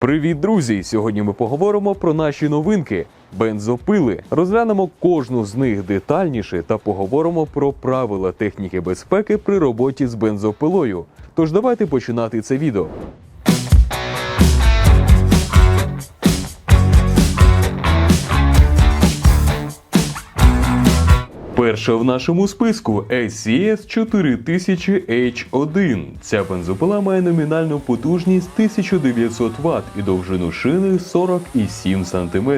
Привіт, друзі! Сьогодні ми поговоримо про наші новинки бензопили. Розглянемо кожну з них детальніше та поговоримо про правила техніки безпеки при роботі з бензопилою. Тож давайте починати це відео. Перша в нашому списку SCS 4000H1. Ця бензопила має номінальну потужність 1900 Вт і довжину шини 47 см.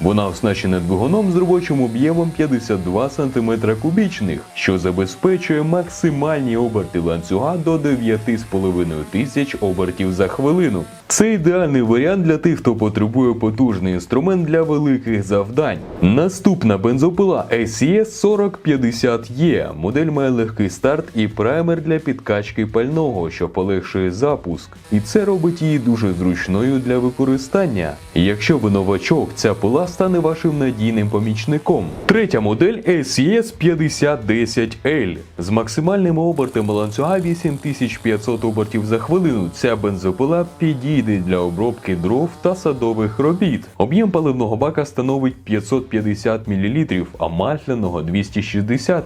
Вона оснащена двигуном з робочим об'ємом 52 см кубічних, що забезпечує максимальні оберти ланцюга до 9,5 тисяч обертів за хвилину. Це ідеальний варіант для тих, хто потребує потужний інструмент для великих завдань. Наступна бензопила SCS 4050E. Модель має легкий старт і праймер для підкачки пального, що полегшує запуск. І це робить її дуже зручною для використання. Якщо ви новачок, ця пила стане вашим надійним помічником. Третя модель SCS 5010L. З максимальними обертами ланцюга 8500 обертів за хвилину. Ця бензопила підійде для обробки дров та садових робіт. Об'єм паливного бака становить 550 мл, а масляного 260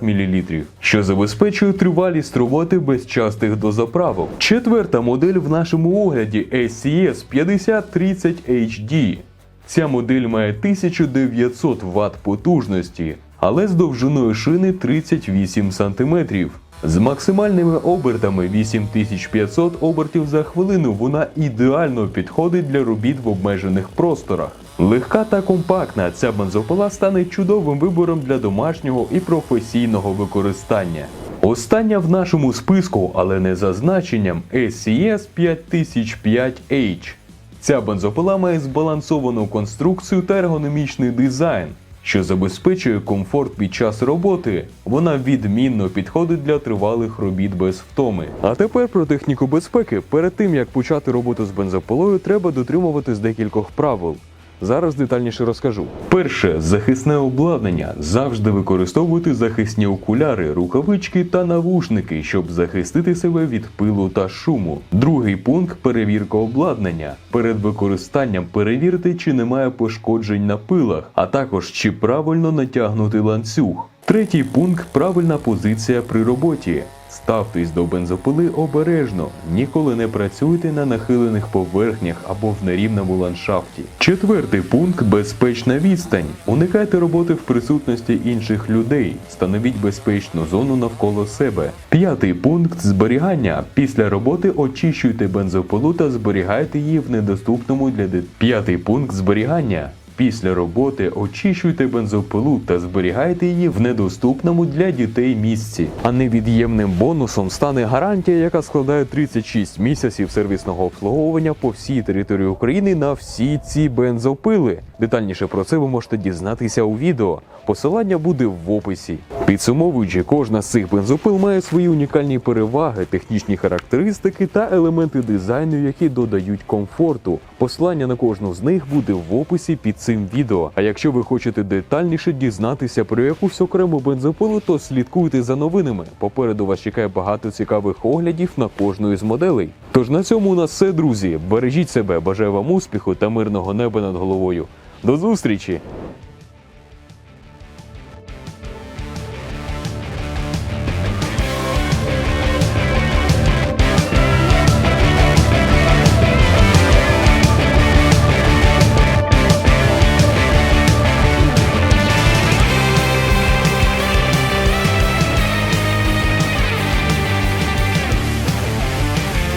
мл, що забезпечує тривалість роботи без частих дозаправок. Четверта модель в нашому огляді SCS 5030 HD. Ця модель має 1900 Вт потужності, але з довжиною шини 38 см. З максимальними обертами 8500 обертів за хвилину вона ідеально підходить для робіт в обмежених просторах. Легка та компактна, ця бензопила стане чудовим вибором для домашнього і професійного використання. Остання в нашому списку, але не за значенням SCS 5005H. Ця бензопила має збалансовану конструкцію та ергономічний дизайн, що забезпечує комфорт під час роботи. Вона відмінно підходить для тривалих робіт без втоми. А тепер про техніку безпеки. Перед тим як почати роботу з бензопилою, треба дотримуватись декількох правил. Зараз детальніше розкажу. Перше захисне обладнання. Завжди використовуйте захисні окуляри, рукавички та навушники, щоб захистити себе від пилу та шуму. Другий пункт перевірка обладнання. Перед використанням перевірте, чи немає пошкоджень на пилах, а також чи правильно натягнути ланцюг. Третій пункт правильна позиція при роботі. Ставтесь до бензопили обережно, ніколи не працюйте на нахилених поверхнях або в нерівному ландшафті. Четвертий пункт безпечна відстань. Уникайте роботи в присутності інших людей, становіть безпечну зону навколо себе. П'ятий пункт зберігання. Після роботи очищуйте бензопилу та зберігайте її в недоступному для. П'ятий пункт зберігання. Після роботи очищуйте бензопилу та зберігайте її в недоступному для дітей місці. А невід'ємним бонусом стане гарантія, яка складає 36 місяців сервісного обслуговування по всій території України на всі ці бензопили. Детальніше про це ви можете дізнатися у відео. Посилання буде в описі. Підсумовуючи, кожна з цих бензопил має свої унікальні переваги, технічні характеристики та елементи дизайну, які додають комфорту. Посилання на кожну з них буде в описі під цим відео. А якщо ви хочете детальніше дізнатися про якусь окрему бензопилу, то слідкуйте за новинами. Попереду вас чекає багато цікавих оглядів на кожну із моделей. Тож на цьому у нас все, друзі. Бережіть себе, бажаю вам успіху та мирного неба над головою. До зустрічі!